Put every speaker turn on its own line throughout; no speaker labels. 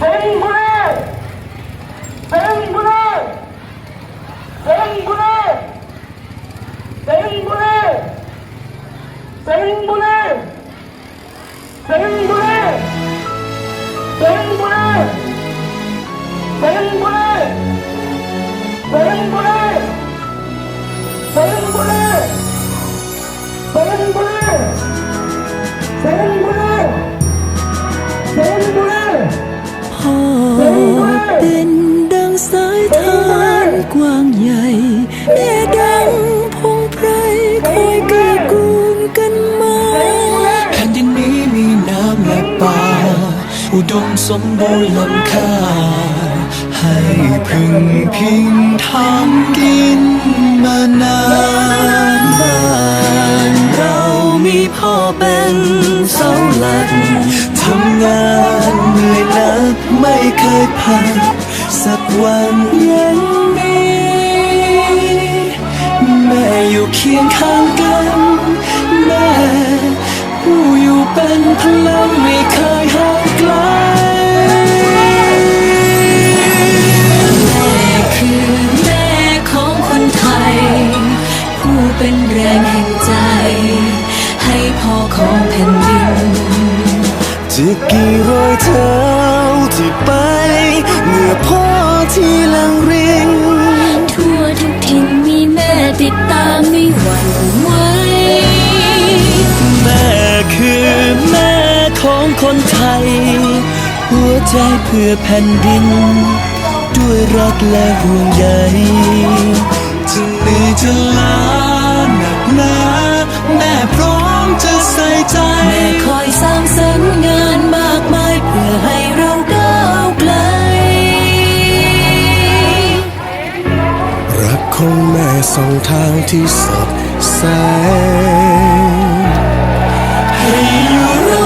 대인군을 대인군을 대인군을 대인군을 대인군을 대인군을
대인군을 대인군을 대인군을 대인군을 대인군을 대인군을 เป็นดังสายทานกว้างใหญ่แม่ดังพงไพรคอยเกื้อกูลกันมา
แผ่นดินนี้มีน้ำและป่า อุดมสมบูรณ์ล้ำค่า ให้พึ่งพิงทำกินมานานบ้านเรามีพ่อเป็นเสาหลักำงานเหนื่อยหนักไม่เคยพักสักวันยังมีแม่อยู่เคียงข้างกัน แม่ผู้อยู่เป็นพลังไม่เคยห่างไกล
แม่คือแม่ของคนไทยผู้เป็นแรงแห่งใจ ให้พ่อของแผ่นดิน
จะกี่รอยเท้าที่ไปเมื่อพ่อที่หลังริง
ทั่วทุกถิ่นมีแม่ติดตามไม่หวั่นไหว
แม่คือแม่ของคนไทย หัวใจเพื่อแผ่นดิน ด้วยรักและห่วงใยจะเหนื่อจะล้าห นา แม่พร้อมจะใส่ใจ
แม่คอยสร้างสรรค์งานมากมายเพื่อให้เราก้าวไกล
รักของแม่สองทางที่สดใส
ให้อยู่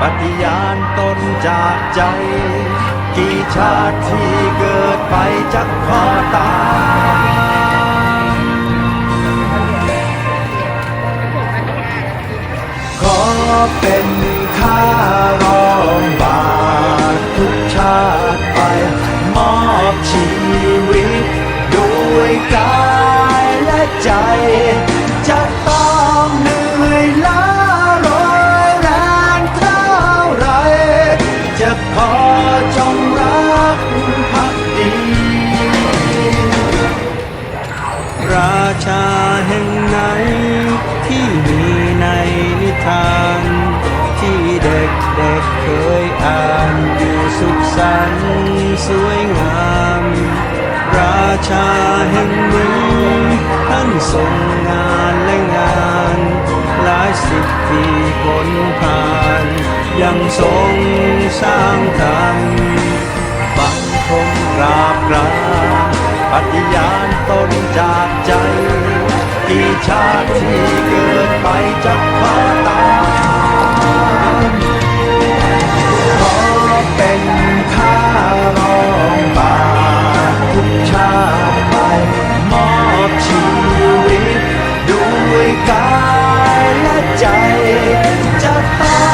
ปฏิญาณตนจากใจ กี่ชาติที่เกิดไปจักขอตามขอเป็นข้ารองบาททุกชาติไปมอบชีวิ ชาแห่งนี้ท่านทรงงานและงานหลายสิบปีผลผ่าน ยังทรงสร้างธรรมบังคมกราบกราปฏิญาณตนจากใจกี่ชาติที่เกิดไปจะขอตามขอเป็นข้ารองาติไปมอบชีวิตด้วยกายและใจจะต้อง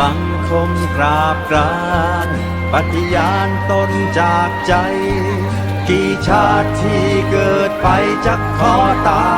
บังคมกราบกรานปฏิญาณตนจากใจ กี่ชาติที่เกิดไปจะขอตา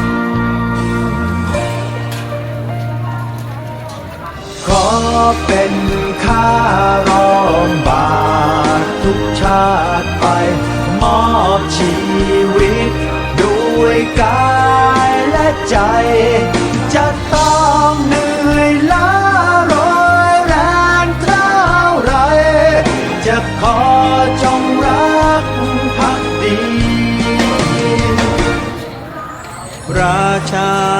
มขอเป็นข้ารองบาททุกชาติไป มอบชีวิต ด้วยกายและใจ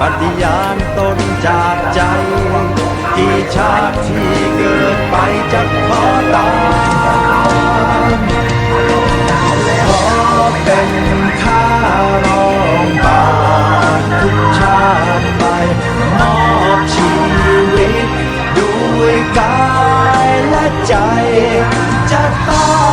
ปฏิญาณตนจากใจที่ชาติที่เกิดไปจะขอตามขอเป็นข้ารองบาททุกชาติไป
มอบชีวิต ด้วยกายและใจจะต้อง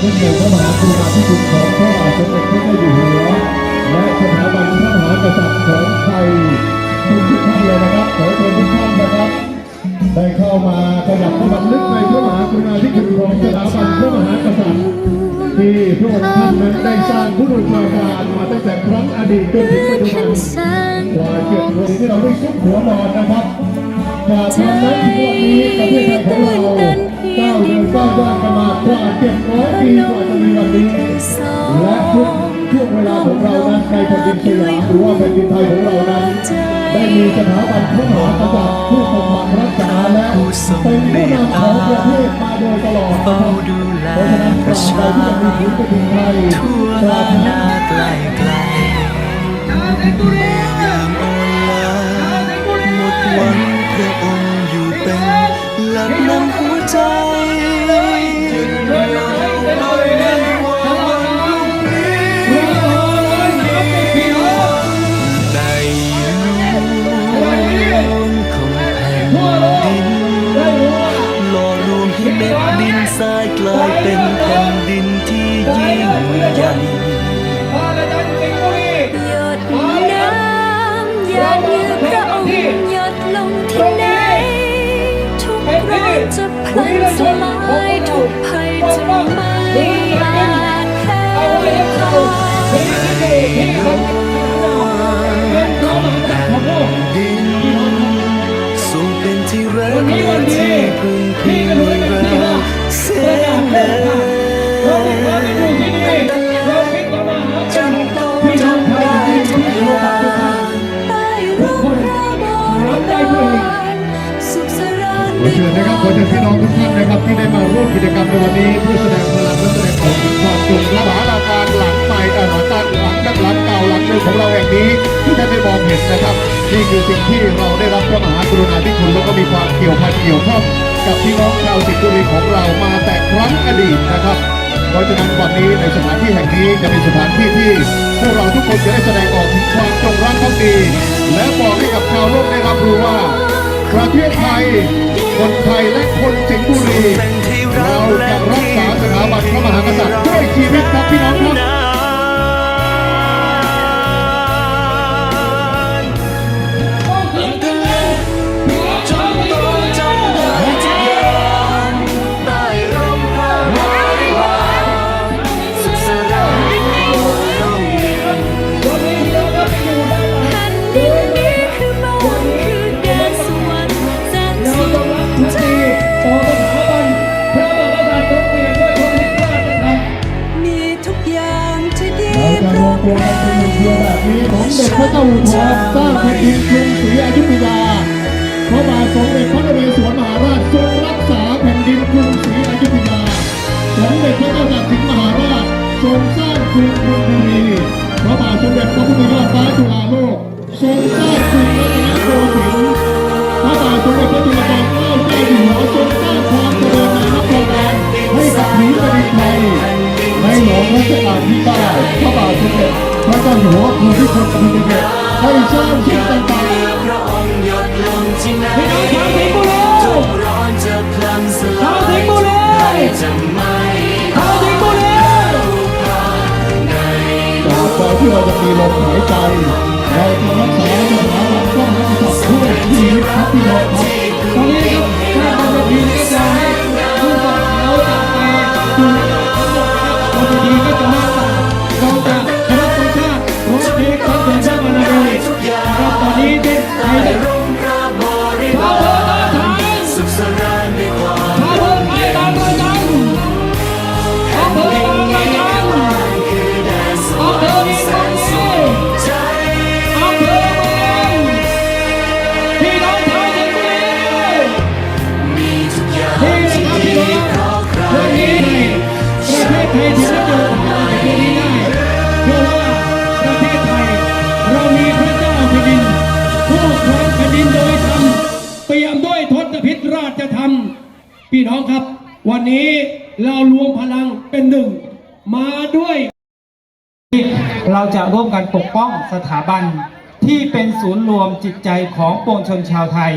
ผู้ทรงเป็นพระมหากรุณาธิคุณของพระบาทสมเด็จพระเจ้าอยู่หัวและสถาบันพระมหากษัตริย์ของไทยทุกท่านเลยนะครับขอเชิญทุกท่านนะครับ ได้เข้ามาขยับเข้ามาลึกในพระมหากรุณาธิคุณของสถาบันพระมหากษัตริย์ที่พระองค์ท่านนั้นได้สร้างผู้บูชาการมาตั้งแต่ครั้งอดีตจนถึงปัจจุบันกว่าเจ็ดวันที่เราได้ซุกหัวนอนนะครับจากวันนั้นถึงวันนี้ประเทศไทยของเรา ก้าวเดินก้าวย่างกันมากว่าเจ็ดร้อยปีกว่าจะมีวันนี้ และทุกช่วงเวลาของเรานั้นในแผ่นดินสยามหรือว่าแผ่นดินไทยของเรานั้นได้มีสถาบันพระมหากษัตริย์ผู้ปกปักรักษาและเป็นผู้นำของประเทศมาโดยตลอดเพราะฉะนั้นตราบใดที่ยังมีผืนแผ่นดินไทย
ทั่ว
ตรา
ลา
บนั้น
นาไกลไกลยามอ่อนล้าหมดหวังพระองค์อยู่เป็นหลักนำ ใจจึงเรียกเราในวันวันพรุ่งนี้ในหลวงของแผ่นดินหล่อรวมให้เม็ดดินทรายกลายเป็นแผ่นดินที่ยิ่งใหญ่
จะพลันสลายทุกภัยจะไม่อาจแพ้ผ่าย
ดินทรงเป็นที่รักและที่พึ่งพิ
นะครับขอเชิญพี่น้องทุกท่านนะครับที่ได้มาร่วมกิจกรรมในวันนี้เพื่อแสดงพลังและแสดงออกถึงความจงรักษาอาการหลังใหม่เอ่อหลังการหลังด้านหลังเก่าหลังเดิมของเราแห่งนี้ที่ท่านได้มองเห็นนะครับนี่คือสิ่งที่เราได้รับพระมหากรุณาธิคุณแล้วก็มีความเกี่ยวพันเกี่ยวข้องกับพี่น้องชาวสิงห์บุรีของเรามาแต่ครั้งอดีตนะครับเพราะฉะนั้นวันนี้ในสถานที่แห่งนี้จะเป็นสถานที่ที่พวกเราทุกคนจะได้แสดงออกถึงความจงรักภักดี และบอกให้กับชาวโลกได้รับรู้ว่าประเทศไทย คนไทยและคนสิงห์บุรี เราจะรักษาสถาบันพระมหากษัตริย์ด้วยชีวิตครับพี่น้องครับ
เด็
จ
พระเจ้าอยู่หัวสร้างแผ่นดินกรุงศรีอยุธยาพระบาทสมเด็จพระนเรศวรมหาราชทรงรักษาแผ่นดินกรุงศรีอยุธยาสมเด็จพระเจ้าตากสินมหาราชทรงสร้างกรุงธนบุรีพระบาทสมเด็จพระพุทธยอดฟ้าจุฬาโลกทรงสร้างกรุงรัตนโกสินทร์พระบาทสมเด็จพระจุลจอมเกล้าเจ้าอยู่หัวทรงสร้างความเจริญในนครแดนให้กับผีแผ่นดินไทยใน หลวงรัชกาลที่เก้าพระบาทสมเด็จพระเจ้าอยู่หัวภูมิพลอดุลยเดชให้สร้างสิ่งต่าง
พระองค์หยดลงที่ไหน
ๆพี่น้องชาวสิงห์บุรี
ทุ
องครับ
วันนี้เรารวมพลังเป็นหนึ่ง มาด้วย
เราจะร่วมกันปกป้องสถาบันที่เป็นศูนย์รวมจิตใจของปวงชนชาวไทย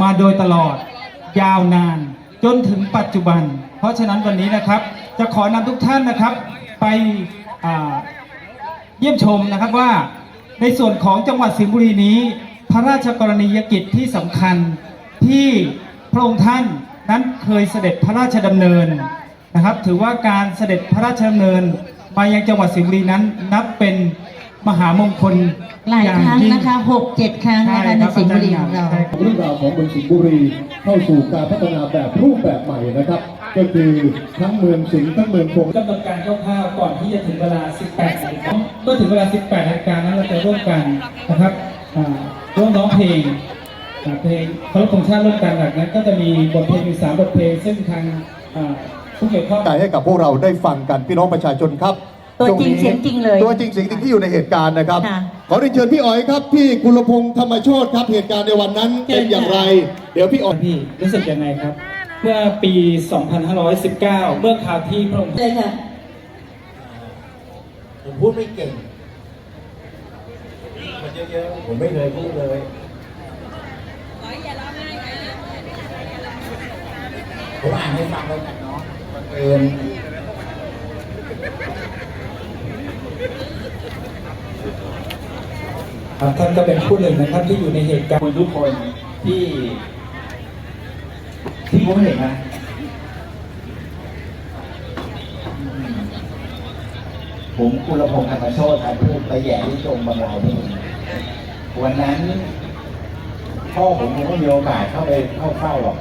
มาโดยตลอด ยาวนาน จนถึงปัจจุบัน เพราะฉะนั้นวันนี้นะครับ จะขอนำทุกท่านนะครับ ไปเยี่ยมชมนะครับว่าในส่วนของจังหวัดสิงห์บุรีนี้ พระราชกรณียกิจที่สำคัญที่พระองค์ท่าน นั้นเคยเสด็จพระราชดำเนินนะครับ ถือว่าการเสด็จพระราชดำเนินมายังจังหวัดสิงห์บุรีนั้น นับเป็นมหามงคล
หลาย
อ
ครั้ง
ยิ่
นะคะหกเจ็ดครั้งนะคะในสิงห์บุรีของเรา
ใช่ครับ
เรื่องราวของเมืองสิงห์บุรีเข้าสู่การพัฒนาแบบรูปแบบใหม่นะครับ ก็คือทั้งเมืองสิงห์ทั้งเมืองคง
กำหนดการคร่าวๆก่อนที่จะถึงเวลา 18นาฬิกาเมื่อถึงเวลา 18นาฬิกานั้นเราจะร่วมกันนะครับอ่าร่วมร้องเพลงอ่า เพลงเคารพธงชาติร่วมกันแบบนั้นก็จะมีบทเพลงอยู่สามบทเพลงซึ่งทางอ่าผู้เกี่ยวข้อง
ใจให้กับพวกเราได้ฟังกันพี่น้องประชาชนครับ
ตัวจริง
นี้
เสียงจริงเลย
ตัวจริงเสียงจริงที่อยู่ในเหตุการณ์นะครับ
ค่ะ
ขอเรียนเชิญพี่อ๋อยครับ พี่กุลพงษ์ธรรมโชตครับเหตุการณ์ในวันนั้นเป็นอย่างไร เดี๋ยวพี่อ๋อย
พี่รู้สึกยังไงครับ เมื่อปี 2519 เมื่อคราวที่พระองค์
เลยค่ะ
ผมพูดไม่เก่งมันเยอะๆผมไม่เคยพูดเลย ผมอ่านให้ฟังแล้วกันเนาะบังเอิญ
ครับท่านก็เป็นผู้หนึ่งนะครับที่อยู่ในเหตุการณ์
ทุกคนที่ ที่ผมเห็นนะผมกุลพงษ์ธรรมโชติครับพูดไปแย่ที่ตรงบางเรานี่วันนั้นพ่อผมยังไม่มีโอกาสเข้าไปเข้าเฝ้าหรอก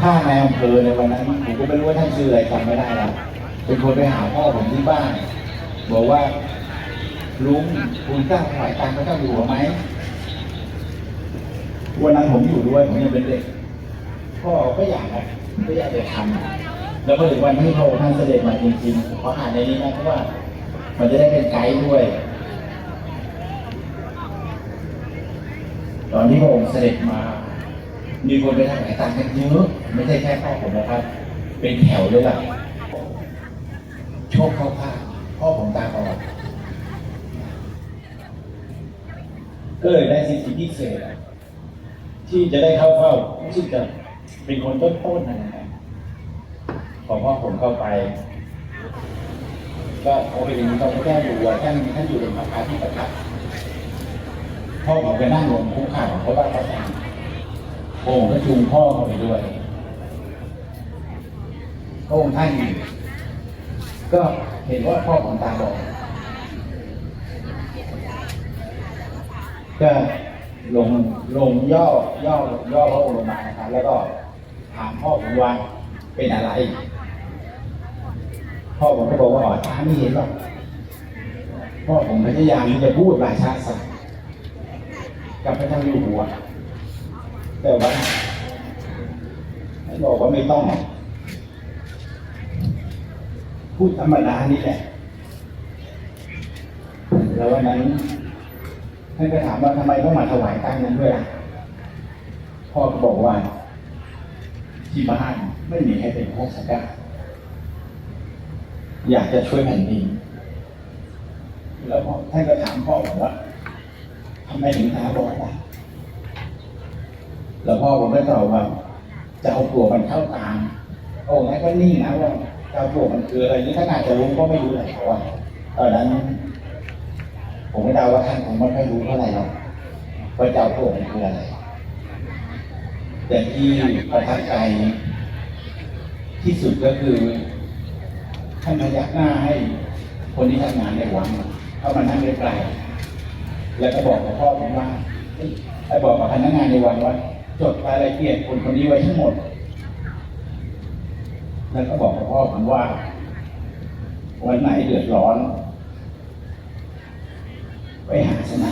ถ้าในอำเภอในวันนั้นผมก็ไม่รู้ว่าท่านชื่ออะไรจำไม่ได้แล้วเป็นคนไปหาพ่อผมที่บ้าน บอกว่าลุงคุณจ้างถวายตังค์พระเจ้าอยู่หัวไหมวันนั้นผมอยู่ด้วยผมยังเป็นเด็กพ่อก็อยากนะก็อยากจะทำแล้วพอถึงวันที่พระองค์ท่านเสด็จมาจริงๆขออ่านในนี้นะเพราะว่า มันจะได้เป็นไกด์ด้วย ตอนที่พระองค์เสด็จมา มีคนไปทางไหนตางกันเยอะไม่ใช่แค่พ่อผมนะครับ เป็นแถวเลยล่ะโชคเข้าข้างพ่อผมตาบอดก็เลยได้สิทธิพิเศษที่จะได้เข้าเฝ้ารู้สึกจะเป็นคนต้นๆนะครับพอพ่อผมเข้าไป ก็เขาไปเป็นตอนพระเจ้อยู่หัวท่านท่านอยู่เป็นพระพาที่ประทับพ่อผมไปนั่งลงคุกเข่าเพราะว่าเขาสั่ง ผมก็จูงพ่อเขาไปด้วยพระองค์ท่านก็เห็นว่าพ่อผมตาบอดก็ลงลงย่อย่อย่อพระองค์ลงมานะครับแล้วก็ถามพ่อผมว่าเป็นอะไร พ่อผมก็บอกว่าอ๋อตาไม่เห็นหรอกพ่อผมพยายามที่จะพูดราชาศัพท์กับพระเจ้าอยู่หัว แต่ว่าให้บอกว่าไม่ต้อง พูดธรรมดานี่แหละ แล้ววันนั้นท่านก็ถามว่าทำไมต้องมาถวายตั้งนั้นด้วยล่ะพ่อก็บอกว่า ที่บ้านไม่มีให้เป็นพวกสักการอยากจะช่วยแผ่นดินแล้วพ่อท่านก็ถามพ่อว่าทำไมถึงตาบอดล่ะ แล้วพ่อผมก็ตอบว่าจะเอาปลวกมันเข้าตาโอ้งั้นก็นิ่งนะว่าจะเอาปลวกมันคืออะไรนี่ขนาดจะรู้ก็ไม่รู้เลยเพราะว่าตอนนั้น ผมไม่เดาว่าท่านคงไม่ค่อยรู้เท่าไหร่หรอกว่าเจ้าพระองค์คืออะไรแต่ที่ประทับใจที่สุดก็คือท่านพยักหน้าให้ คนที่ทำงานในวังเข้ามานั่งใกล้ๆแล้วก็บอกกับพ่อผมว่าเอ้ยไอ้บอกกับพนักงานในวังว่า จดรายละเอียดคนคนนี้ไว้ทั้งหมด แล้วก็บอกกับพ่อผมว่า วันไหนเดือดร้อน ไปหาชนะ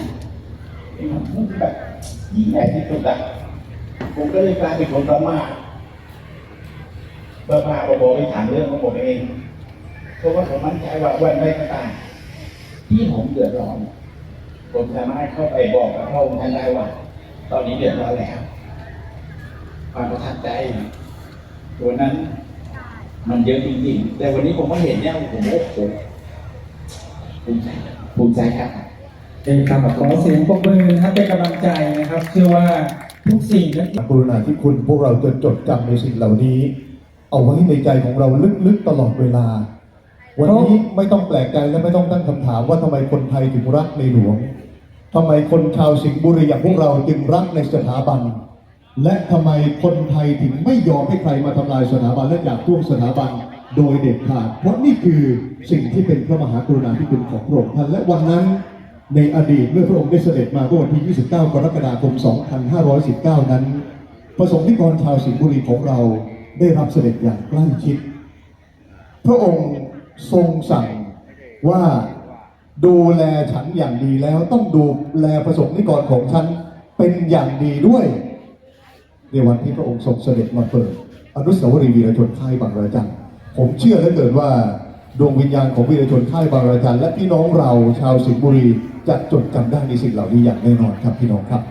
เป็นคำพูดแบบยิ่งใหญ่ที่สุดอะผมก็เลยกลายเป็นคนประมาทบ้าบ้าๆบอๆไปถามเรื่องของผมเอง เพราะว่าผมมั่นใจว่าวันใดก็ตามที่ผมเดือดร้อน ผมสามารถเข้าไปบอกกับพระองค์ท่านได้ว่า ตอนนี้เดือดร้อนแล้ว ความประทับใจ ตัวนั้น มันเยอะจริงๆ แต่วันนี้ผมก็เห็นเนี่ยผมโอ้โหภูมิใจภูมิใจครับ
เป็นคำขอเสียงปรบมือนะครับเป็นกำลังใจนะครับ เชื่อว่าทุกสิ่งนั้น
กรุณาที่คุณพวกเราจะจดจำในสิ่งเหล่านี้ เอาไว้ในใจของเราลึกๆตลอดเวลา วันนี้ไม่ต้องแปลกใจและไม่ต้องตั้งคำถามว่าทำไมคนไทยถึงรักในหลวงทำไมคนชาวสิงห์บุรีอย่างพวกเราจึงรักในสถาบัน และทำไมคนไทยถึงไม่ยอมให้ใครมาทำลายสถาบันและอยากท่วงสถาบันโดยเด็ดขาด เพราะนี่คือสิ่งที่เป็นพระมหากรุณาธิคุณของพระองค์ท่านและวันนั้นในอดีตเมื่อพระองค์ได้เสด็จมาเมื่อวันที่ 29 กรกฎาคม 2519 นั้น ประสงค์นิกรชาวสิงห์บุรีของเราได้รับเสด็จอย่างใกล้ชิด พระองค์ทรงสั่งว่าดูแลฉันอย่างดีแล้วต้องดูแลประสงค์นิกรของฉันเป็นอย่างดีด้วย ในวันที่พระองค์ทรงเสด็จมาเปิดอนุสาวรีย์วีรชนค่ายบางระจันผมเชื่อเหลือเกินว่าดวงวิญญาณของวีรชนค่ายบางระจันและพี่น้องเราชาวสิงห์บุรีจะจดจำได้ในสิ่งเหล่านี้อย่างแน่นอนครับพี่น้องครับ